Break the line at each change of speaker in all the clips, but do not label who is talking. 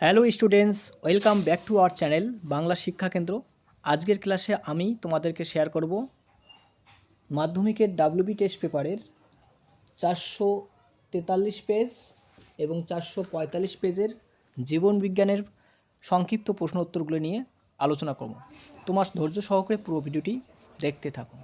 Hello students welcome back to our channel Bangla Shiksha Kendra আজকের ক্লাসে আমি তোমাদেরকে শেয়ার করব মাধ্যমিকের ডাব্লিউবি টেস্ট পেপারের চারশো তেতাল্লিশ পেজ এবং চারশো পঁয়তাল্লিশ পেজের জীবন বিজ্ঞানের সংক্ষিপ্ত প্রশ্ন উত্তরগুলো নিয়ে আলোচনা করব। তোমার ধৈর্য সহকারে পুরো ভিডিওটি দেখতে থাকো।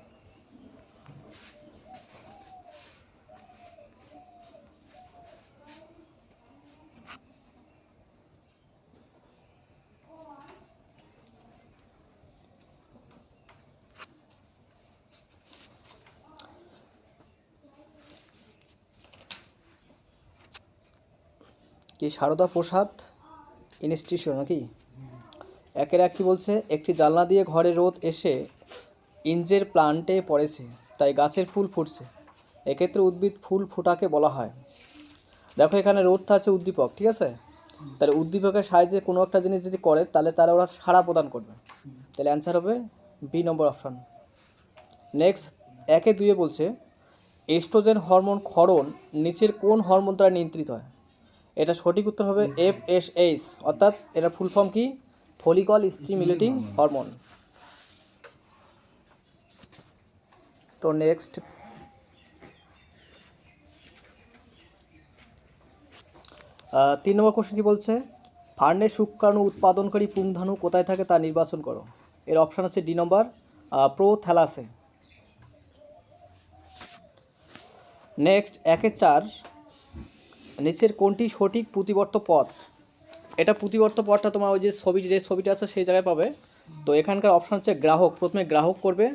কি সারদা প্রসাদ ইনস্টিটিউশন নাকি? একের এক কি বলছে, একটি জানলা দিয়ে ঘরে রোদ এসে ইঞ্জের প্লান্টে পড়েছে, তাই গাছের ফুল ফুটছে। এক্ষেত্রে উদ্ভিদ ফুল ফোটাকে বলা হয়। দেখো এখানে রোদটা আছে উদ্দীপক, ঠিক আছে? তাহলে উদ্দীপকের সাহায্যে কোনো একটা জিনিস যদি করে, তাহলে তারা ওরা সাড়া প্রদান করবে। তাহলে অ্যান্সার হবে বি নম্বর অপশান নেক্সট একে দুয়ে বলছে এস্ট্রোজেন হরমোন ক্ষরণ নিচের কোন হরমোন দ্বারা নিয়ন্ত্রিত হয়? এটা সঠিক উত্তর হবে এফ এস এইচ অর্থাৎ এটা ফুল ফর্ম কি? ফলিকল স্টিমুলেটিং হরমোন তো নেক্সট তিন নম্বর কোশ্চেন কি বলছে? ফার্নের শুক্রাণু উৎপাদনকারী পুংধানু কোথায় থাকে তা নির্বাচন করো। এর অপশান আছে ডি নম্বর প্রো থ্যালাসে নেক্সট একের চার। নিচের কোনটি সঠিক প্রতিবর্ত পথ? এটা প্রতিবর্ত পথটা তোমার ওই যে ছবি, যে ছবিটা আছে সেই জায়গায় পাবে। তো এখানকার অপশান হচ্ছে গ্রাহক। প্রথমে গ্রাহক করবে,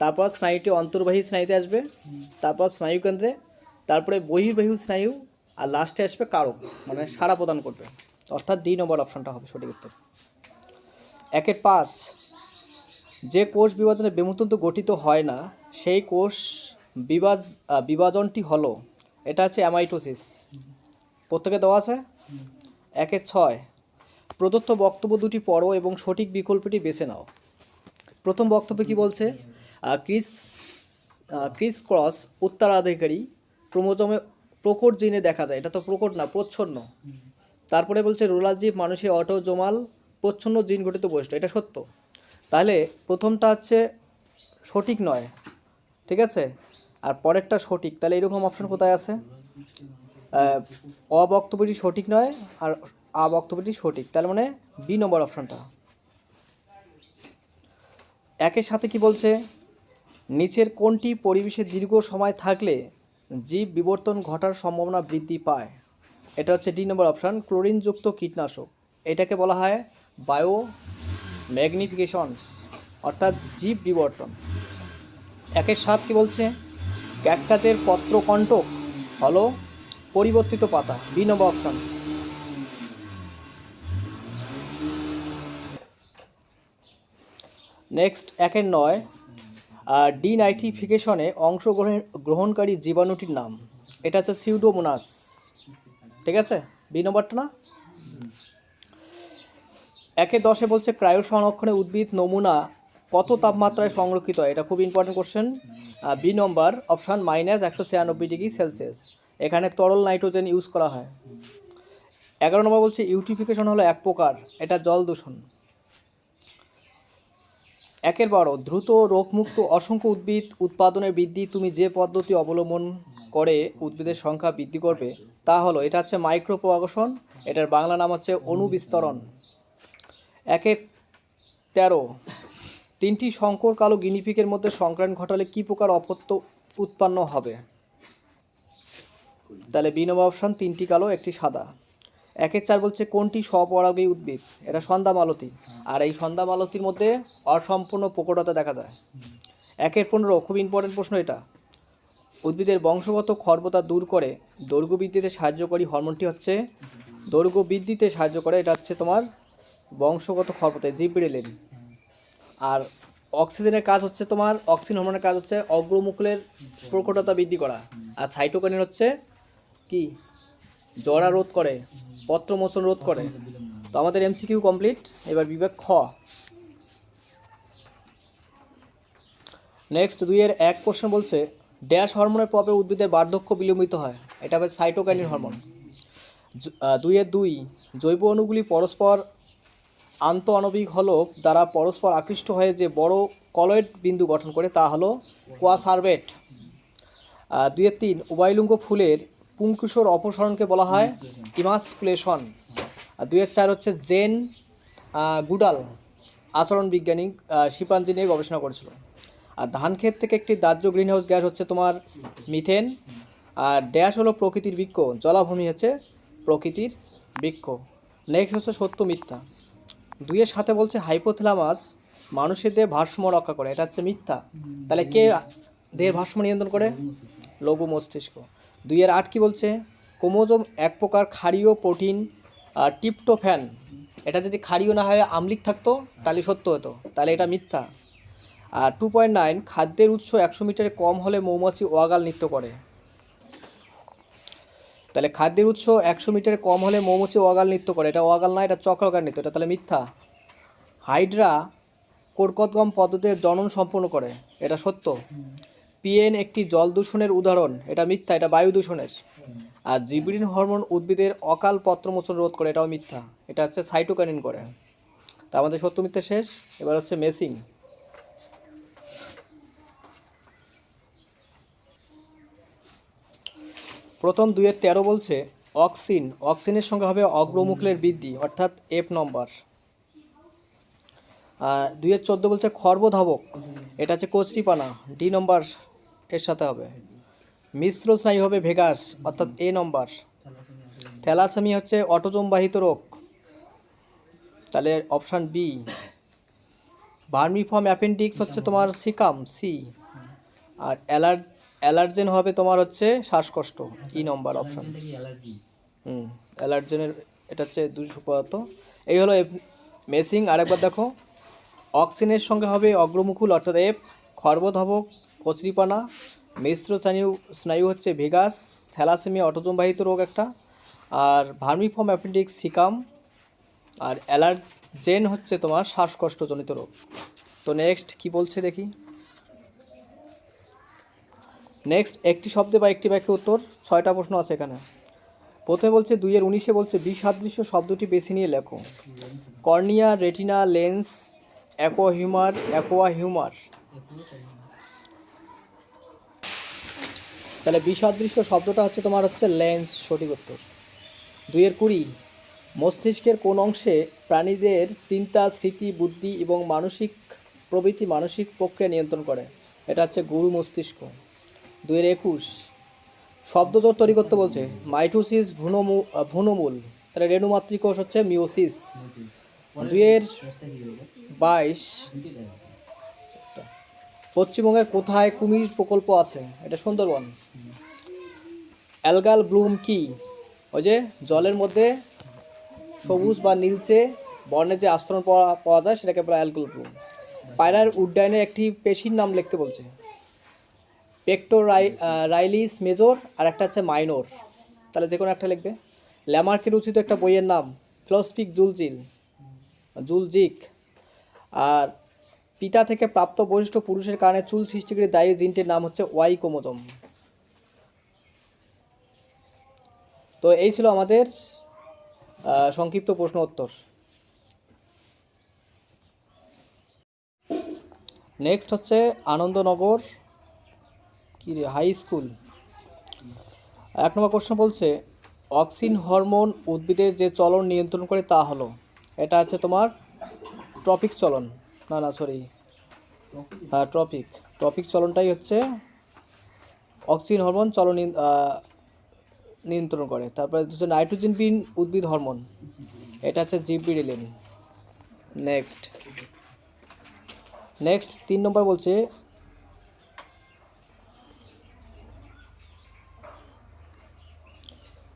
তারপর স্নায়ুটি অন্তর্বাহী স্নায়ুতে আসবে, তারপর স্নায়ু কেন্দ্রে, তারপরে বহির্বাহী স্নায়ু, আর লাস্টে আসবে কারক মানে সাড়া প্রদান করবে। অর্থাৎ দুই নম্বর অপশানটা হবে সঠিক উত্তর। একের পাঁচ, যে কোষ বিভাজনে বেমুতন্ত গঠিত হয় না, সেই কোষ বিভাজ বিভাজনটি হলো, এটা হচ্ছে অ্যামাইটোসিস প্রত্যেকে দেওয়া আছে? একের ছয়। প্রদত্ত বক্তব্য দুটি পড়ো এবং সঠিক বিকল্পটি বেছে নাও। প্রথম বক্তব্যে কি বলছে? ক্রিস ক্রিস ক্রস উত্তরাধিকারী ক্রোমোজমে প্রকট জিনে দেখা যায়। এটা তো প্রকট না, প্রচ্ছন্ন। তারপরে বলছে রোলারজীব মানুষের অটোজোমাল প্রচ্ছন্ন জিন গঠিত বৈশিষ্ট্য। এটা সত্য। তাহলে প্রথমটা হচ্ছে সঠিক নয়, ঠিক আছে? আর পরেরটা সঠিক। তাহলে এরকম অপশন কোথায় আছে? অবক্তব্যটি সঠিক নয় আর আ বক্তব্যটি সঠিক। তার মানে বি নম্বর অপশানটা। একের সাথে কি বলছে? নিচের কোনটি পরিবেশে দীর্ঘ সময় থাকলে জীব বিবর্তন ঘটার সম্ভাবনা বৃদ্ধি পায়? এটা হচ্ছে ডি নম্বর অপশান, ক্লোরিনযুক্ত কীটনাশক। এটাকে বলা হয় বায়ো ম্যাগনিফিকেশনস অর্থাৎ জীব বিবর্তন। একের সাত কি বলছে? ক্যাকটাসের পত্রকণ্টক হলো পরিবর্তিত পাতা, বি নম্বর অপশন নেক্সট একের নয় ডিনাইট্রিফিকেশনে অংশগ্রহণ গ্রহণকারী জীবাণুটির নাম। এটা হচ্ছে সিউডোমোনাস ঠিক আছে? বি নম্বরটা না? একে দশে বলছে ক্রায়ো সংরক্ষণে উদ্ভিদ নমুনা কত তাপমাত্রায় সংরক্ষিত? হয় এটা খুব important question B number option minus একশো ছিয়ানব্বই ডিগ্রি সেলসিয়াস এখানে তরল নাইট্রোজেন ইউজ করা হয়। এগারো নম্বর বলছে, ইউটিফিকেশন হলো এক প্রকার, এটা জল দূষণ। একের বারো দ্রুত রোগমুক্ত অসংখ্য উদ্ভিদ উৎপাদনের বৃদ্ধি, তুমি যে পদ্ধতি অবলম্বন করে উদ্ভিদের সংখ্যা বৃদ্ধি করবে, তা হলো, এটা হচ্ছে মাইক্রো প্রভাগসন এটার বাংলা নাম হচ্ছে অনুবিস্তরণ। একে তেরো, তিনটি শঙ্কর কালো গিনিপিকের মধ্যে সংক্রান্ত ঘটালে কি প্রকার অপত্য উৎপন্ন হবে? তাহলে বি নম্বর অপশান তিনটি কালো, একটি সাদা। একের চার বলছে কোনটি স্বপরাগী উদ্ভিদ? এটা সন্ধ্যা মালতী। আর এই সন্ধ্যা মালতীর মধ্যে অসম্পূর্ণ প্রকটতা দেখা যায়। একের পনেরো, খুব ইম্পর্টেন্ট প্রশ্ন এটা। উদ্ভিদের বংশগত খর্বতা দূর করে দৈর্ঘ্য বৃদ্ধিতে সাহায্যকারী হরমোনটি হচ্ছে দৈর্ঘ্য বৃদ্ধিতে সাহায্য করে, এটা হচ্ছে তোমার বংশগত খর্বতা, জিব্রেলিন। আর অক্সিজেনের কাজ হচ্ছে তোমার অক্সিজেন হরমোনের কাজ হচ্ছে অগ্রমুকুলের প্রকটতা বৃদ্ধি করা। আর সাইটোকাইনিন হচ্ছে কি? জরা রোধ করে পত্র মোচন রোধ করে। তো আমাদের এমসিকিউ কমপ্লিট এবার বিবেক খ। নেক্সট দুইয়ের এক কোশ্চেন বলছে ড্যাশ হরমোনের প্রভাবে উদ্ভিদের বার্ধক্য বিলম্বিত হয়। এটা হবে সাইটোকাইনিন হরমোন দুইয়ের দুই জৈব অণুগুলি পরস্পর আন্ত আণবিক হলক দ্বারা পরস্পর আকৃষ্ট হয়ে যে বড় কলয়েড বিন্দু গঠন করে তা হলো কোয়াসার্ভেট। আহ, দুইয়ের তিন উভয়লিঙ্গ ফুলের পুংকুশর অপসারণকে বলা হয় ইমাসকুলেশন। আর দুইয়ের চার হচ্ছে জেন গুডাল আচরণ বিজ্ঞানী শিপাঞ্জি নিয়ে গবেষণা করেছিল। আর ধান ক্ষেত থেকে একটি দাহ্য গ্রিনহাউস গ্যাস হচ্ছে তোমার মিথেন। আর ড্যাশ হলো প্রকৃতির বৃক্ষ জলাভূমি হচ্ছে প্রকৃতির বৃক্ষ। নেক্সট হচ্ছে সত্য মিথ্যা। দুইয়ের সাথে বলছে হাইপোথ্যালামাস মানুষের দেহ ভারসাম্য রক্ষা করে এটা হচ্ছে মিথ্যা। তাহলে কে দেহের ভারসাম্য নিয়ন্ত্রণ করে? লঘু মস্তিষ্ক। দুইয়ের আট কি বলছে? ক্রোমোজোম এক প্রকার ক্ষারীয় প্রোটিন আর টিপটোফ্যান এটা যদি ক্ষারীয় না হয়, আমলিক থাকতো, তাহলে সত্য হতো, তাহলে এটা মিথ্যা। আর টু পয়েন্ট নাইন, খাদ্যের উৎস একশো মিটারে কম হলে মৌমাছি ওয়াগাল নৃত্য করে। তাহলে খাদ্যের উৎস একশো মিটারে কম হলে মৌমাছি ওয়াগাল নৃত্য করে। এটা ওয়াগাল না, এটা চক্রকার নৃত্য, এটা তাহলে মিথ্যা। হাইড্রা কোরকদগম পদ্ধতিতে জনন সম্পন্ন করে, এটা সত্য। পিএন একটি জল দূষণের উদাহরণ। এটা মিথ্যা, এটা বায়ু দূষণের। আর জিবরিন হরমোন উদ্ভিদের অকাল পত্রমোচন রোধ করে, এটাও মিথ্যা। এটা হচ্ছে সাইটোকাইনিন করে। তা আমাদের সত্য মিথ্যা শেষ। এবার হচ্ছে মেসিং প্রথম দুইয়ের তেরো বলছে, অক্সিন। অক্সিনের সঙ্গে হবে অগ্রমুখলের বৃদ্ধি, অর্থাৎ এফ নম্বর আর দুইয়ের চোদ্দ বলছে খর্বধাবক। এটা হচ্ছে কচরিপানা ডি নম্বর এর সাথে হবে। মিশ্র স্নায়ু হবে ভেগাস, অর্থাৎ এ নম্বর থ্যালাসেমি হচ্ছে অটোজম বাহিত রোগ। তাহলে অপশান বি ভার্মিফর্ম অ্যাপেন্ডিক্স হচ্ছে তোমার সিকাম সি আর অ্যালার, অ্যালার্জেন হবে তোমার হচ্ছে শ্বাসকষ্ট ই নম্বর অপশান হুম, অ্যালার্জেনের, এটা হচ্ছে দুশো পদার্থ এই হলো এফ মেসিং। আরেকবার দেখো, অক্সিনের সঙ্গে হবে অগ্রমুকুল অর্থাৎ এফ খর্বধবক কচরিপানা, মিশ্র স্নায়ু স্নায়ু হচ্ছে ভেগাস, থ্যালাসেমিয়া অটোজমবাহিত রোগ একটা, আর ভার্মিফর্ম অ্যাপেন্ডিক্স সিকাম, আর অ্যালার্জেন হচ্ছে তোমার শ্বাসকষ্টজনিত রোগ। তো নেক্সট কি বলছে দেখি? নেক্সট একটি শব্দে বা একটি বাক্যে উত্তর, ছয়টা প্রশ্ন আছে এখানে। প্রথমে বলছে, দুইয়ের উনিশে বলছে বিসাদৃশ্য শব্দটি বেছে নিয়ে লেখো। Cornea, retina, lens aqueous humour aqueous humour তাহলে বিসাদৃশ্য শব্দটা হচ্ছে তোমার হচ্ছে লেন্স সঠিক উত্তর। দুইয়ের কুড়ি মস্তিষ্কের কোন অংশে প্রাণীদের চিন্তা স্মৃতি বুদ্ধি এবং মানসিক প্রভৃতি মানসিক প্রক্রিয়া নিয়ন্ত্রণ করে। এটা হচ্ছে গুরু মস্তিষ্ক। দুইয়ের একুশ শব্দজোর তৈরি করতে বলছে মাইটোসিস ভ্রূণমূ আহ, ভ্রূণমূল তাহলে রেণুমাতৃকোষ হচ্ছে মিওসিস দুইয়ের বাইশ পশ্চিমবঙ্গের কোথায় কুমির প্রকল্প আছে? এটা সুন্দরবন। অ্যালগাল ব্লুম কি? ওই যে জলের মধ্যে সবুজ বা নীলচে বর্ণের যে আস্তরণ পাওয়া পাওয়া যায়, সেটাকে বলা অ্যালগাল ব্লুম। পায়রার উড্ডয়নের একটি পেশির নাম লিখতে বলছে। পেক্টো রাই রাইলিস মেজর আর একটা হচ্ছে মাইনর। তাহলে যে কোনো একটা লিখবে। ল্যামার্কের উচিত একটা বইয়ের নাম, ফিলসফিক জুলজিল। জুলজিক। আর পিতা থেকে প্রাপ্ত বরিষ্ঠ পুরুষের কারণে চুল সৃষ্টিকারী দায়ী জিনটির নাম হচ্ছে ওয়াই কোমোজম তো এই ছিল আমাদের সংক্ষিপ্ত প্রশ্ন উত্তর। নেক্সট হচ্ছে আনন্দনগর, কি হাই স্কুল এক নম্বর কোশ্চেন বলছে, অক্সিন হরমোন উদ্ভিদের যে চলন নিয়ন্ত্রণ করে তা হলো, এটা আছে তোমার ট্রপিক চলন। না না সরি হ্যাঁ ট্রপিক ট্রপিক চলনটাই হচ্ছে অক্সিজেন হরমোন চলন নিয়ন্ত্রণ করে। তারপরে হচ্ছে নাইট্রোজেন বিন উদ্ভিদ হরমোন এটা হচ্ছে জিবিডিলিন নেক্সট নেক্সট তিন নম্বর বলছে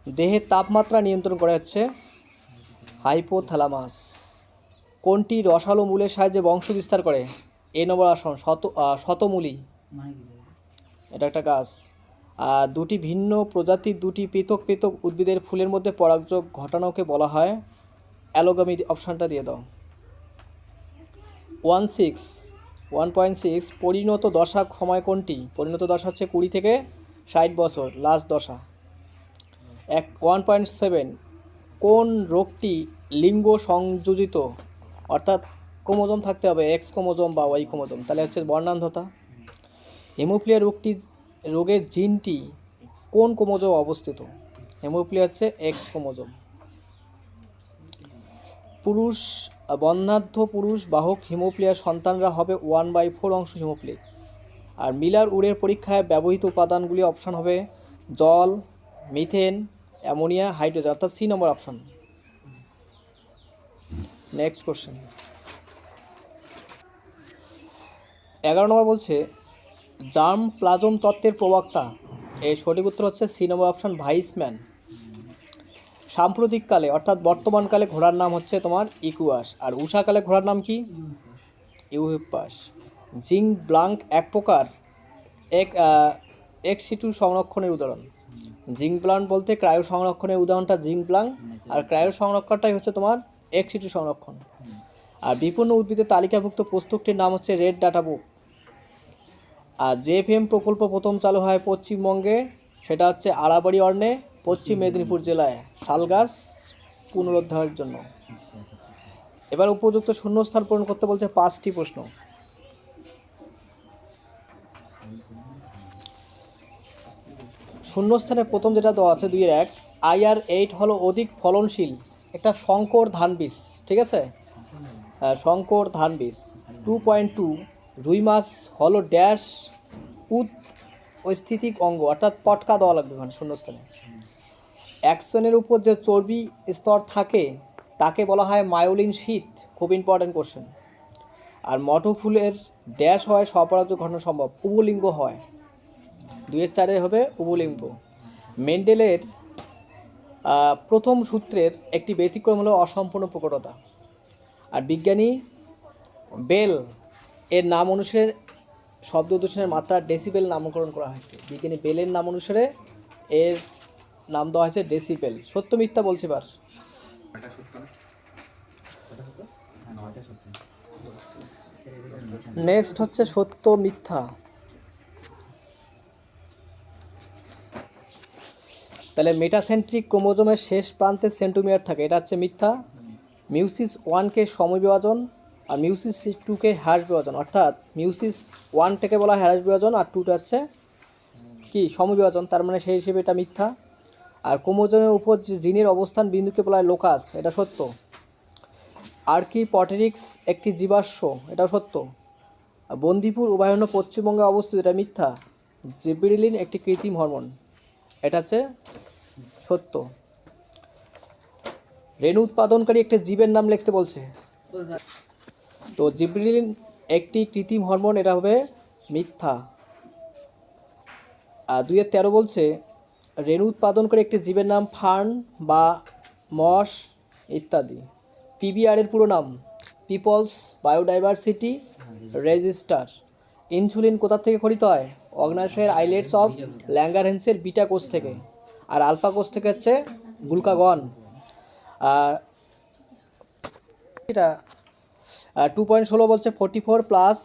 দেহের তাপমাত্রা নিয়ন্ত্রণ করা হচ্ছে হাইপোথ্যালামাস কোনটি রসালো মূলের সাহায্যে বংশ বিস্তার করে? এ নম্বর আসন, শত শতমূলী। এটা একটা গাছ আর দুটি ভিন্ন প্রজাতির দুটি পৃথক পৃথক উদ্ভিদের ফুলের মধ্যে পরাগযোগ ঘটানোকে বলা হয়। অ্যালোগামি অপশানটা দিয়ে দাও। One six, one point six, পরিণত দশা সময় কোনটি? পরিণত দশা হচ্ছে কুড়ি থেকে ষাট বছর লাস্ট দশা। এক, ওয়ান পয়েন্ট সেভেন, কোন রোগটি লিঙ্গ সংযোজিত? অর্থাৎ ক্রোমোজোম থাকতে হবে এক্স ক্রোমোজোম বা ওয়াই ক্রোমোজোম। তাহলে হচ্ছে বর্ণান্ধতা। হেমোফিলিয়া রোগটি, রোগের জিনটি কোন ক্রোমোজোম অবস্থিত? হেমোফিলিয়া হচ্ছে এক্স ক্রোমোজোম। পুরুষ, বর্ণাঢ্য পুরুষ, বাহক হিমোপ্লিয়ার সন্তানরা হবে ওয়ান বাই ফোর অংশ হিমোপ্লিক আর মিলার উড়ের পরীক্ষায় ব্যবহৃত উপাদানগুলি অপশান হবে জল মিথেন অ্যামোনিয়া হাইড্রোজেন অর্থাৎ C number option next question এগারো নম্বর বলছে, জার্ম প্লাজম তত্ত্বের প্রবক্তা। এর সঠিক উত্তর হচ্ছে সি নম্বর অপশান ভাইসম্যান সাম্প্রতিককালে অর্থাৎ বর্তমানকালে ঘোড়ার নাম হচ্ছে তোমার ইকুয়াস। আর উষাকালে ঘোড়ার নাম কি? ইউহিপাস। জিঙ্ক ব্লাঙ্ক এক প্রকার এক এক্সিটু সংরক্ষণের উদাহরণ। জিঙ্ক ব্লাঙ্ক বলতে ক্রায়ো সংরক্ষণের উদাহরণটা জিঙ্ক ব্লাঙ্ক। আর ক্রায়ো সংরক্ষণটাই হচ্ছে তোমার এক্সিটু সংরক্ষণ। আর বিপন্ন উদ্ভিদের তালিকাভুক্ত পুস্তকটির নাম হচ্ছে রেড ডাটা বুক। আর জেএফএম প্রকল্প প্রথম চালু হয় পশ্চিমবঙ্গে, সেটা হচ্ছে আড়াবাড়ি অর্ণে পশ্চিম মেদিনীপুর জেলায়। শালগাছ পুনরুদ্ধারের জন্য। এবার উপযুক্ত শূন্যস্থান পূরণ করতে বলছে পাঁচটি প্রশ্ন। শূন্যস্থানে প্রথম যেটা দেওয়া আছে দুইয়ের এক আইআর এইট হলো অধিক ফলনশীল। একটা শঙ্কর ধান বীজ ঠিক আছে? হ্যাঁ, শঙ্কর ধান বীজ টু পয়েন্ট টু রুই মাছ হলো ড্যাশ উদ স্থিতিক অঙ্গ অর্থাৎ পটকা দেওয়া লাগবে ওখানে শূন্যস্থানে। অ্যাকশনের উপর যে চর্বি স্তর থাকে তাকে বলা হয় মায়োলিন শীত খুব ইম্পর্ট্যান্ট কোশ্চেন আর মটর ফুলের ড্যাশ হয় স্বপরাজ্য ঘটনা সম্ভব উবলিঙ্গ হয়। দুয়ের চারে হবে উবলিঙ্গ মেন্ডেলের প্রথম সূত্রের একটি ব্যতিক্রম হলো অসম্পূর্ণ প্রকটতা। আর বিজ্ঞানী বেল এর নাম অনুসারে শব্দ দূষণের মাত্রা ডেসিবেল নামকরণ করা হয়েছে। বিজ্ঞানী বেলের নাম অনুসারে এর নাম দেওয়া হয়েছে ডেসিবেল। সত্য মিথ্যা বলছে এবার নেক্সট হচ্ছে সত্য মিথ্যা। তাহলে মেটাসেন্ট্রিক ক্রোমোজোমের শেষ প্রান্তে সেন্টোমিয়ার থাকে। এটা হচ্ছে মিথ্যা। মিউসিস ওয়ানকে সমবিভাজন আর মিউসিস টুকে হ্যাশ বিভাজন। অর্থাৎ মিউসিস ওয়ানটাকে বলা হয় হ্যাশ বিভাজন আর টুটা হচ্ছে কি? সমবিভাজন তার মানে সেই হিসেবে এটা মিথ্যা। আর ক্রোমোজোমের উপর যে জিনের অবস্থান বিন্দুকে বলা হয় লোকাস এটা সত্য। আর কি পটেরিক্স একটি জীবাশ্ম, এটাও সত্য। বন্দিপুর উভয়ারণ্য পশ্চিমবঙ্গে অবস্থিত, এটা মিথ্যা। জিব্রিলিন একটি কৃত্রিম হরমোন। এটা হচ্ছে সত্য। রেণু উৎপাদনকারী একটা জীবের নাম লিখতে বলছে। তো জিব্রিলিন একটি কৃত্রিম হরমোন, এটা হবে মিথ্যা। আর দুইয়ের তেরো বলছে, রেণু উৎপাদনকারী একটি জীবের নাম ফার্ন বা মস ইত্যাদি। পিবিআর এর পুরো নাম, পিপলস বায়োডাইভার্সিটি রেজিস্টার। ইনসুলিন কোথা থেকে খরিত হয়? অগ্নাশয়ের আইলেটস অফ ল্যাঙ্গারহেন্সের বিটা কোষ থেকে। আর আলফা কোষ থেকে হচ্ছে গ্লুকাগন। আর এটা টু পয়েন্ট ষোলো বলছে forty four plus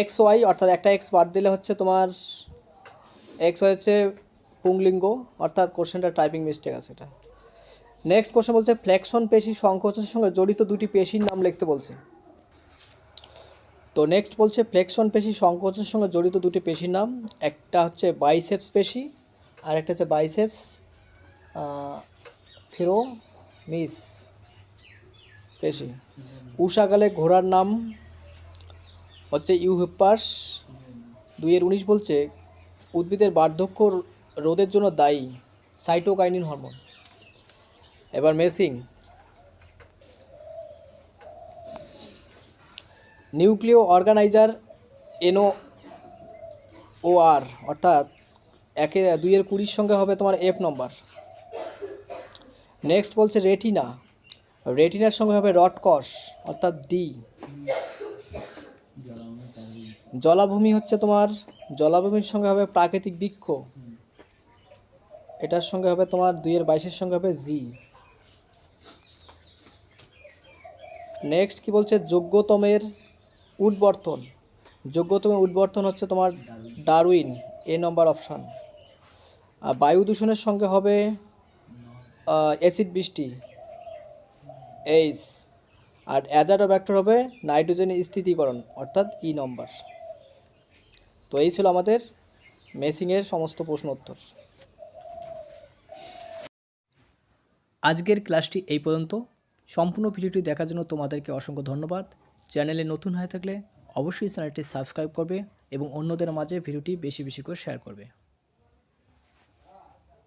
X Y অর্থাৎ একটা এক্স বাদ দিলে হচ্ছে তোমার এক্স ওয়াই হচ্ছে পুংলিঙ্গ, অর্থাৎ কোশ্চেনটা টাইপিং মিস্টেক আছে এটা। নেক্সট কোশ্চেন বলছে ফ্লেকশন পেশি সংকোচনের সঙ্গে জড়িত দুটি পেশির নাম লিখতে বলছে। তো নেক্সট বলছে ফ্লেকশন পেশি সংকোচনের সঙ্গে জড়িত দুটি পেশির নাম। একটা হচ্ছে বাইসেপস পেশি, আর একটা হচ্ছে বাইসেপস ফিরোমিস পেশি। উষাকালে ঘোড়ার নাম হচ্ছে ইউহিপাস দুইয়ের উনিশ বলছে, উদ্ভিদের বার্ধক্য রোধের জন্য দায়ী সাইটোকাইনিন হরমোন। এবার মেসিং। নিউক্লিও অর্গানাইজার এনও ও আর অর্থাৎ একে দুইয়ের কুড়ির সঙ্গে হবে তোমার এফ নম্বর। নেক্সট বলছে রেটিনা। রেটিনার সঙ্গে হবে রডকস, অর্থাৎ ডি। জলাভূমি হচ্ছে তোমার, জলাভূমির সঙ্গে হবে প্রাকৃতিক বৃক্ষ। এটার সঙ্গে হবে তোমার দুইয়ের বাইশের সঙ্গে হবে জি। নেক্সট কি বলছে? যোগ্যতমের উদ্বর্তন। যোগ্যতম উদ্বর্তন হচ্ছে তোমার ডারউইন, এ নম্বর অপশান। আর বায়ু দূষণের সঙ্গে হবে অ্যাসিড বৃষ্টি, এইচ। আর অ্যাজাডো ব্যাক্টর হবে নাইট্রোজেনের স্থিতিকরণ, অর্থাৎ ই নম্বর। তো এই ছিল আমাদের মেসিংয়ের সমস্ত প্রশ্ন উত্তর। আজকের ক্লাসটি এই পর্যন্ত। সম্পূর্ণ ভিডিওটি দেখার জন্য তোমাদেরকে অসংখ্য ধন্যবাদ। চ্যানেলে নতুন হয়ে থাকলে অবশ্যই চ্যানেলটি সাবস্ক্রাইব করবে এবং অন্যদের মাঝে ভিডিওটি বেশি বেশি করে শেয়ার করবে।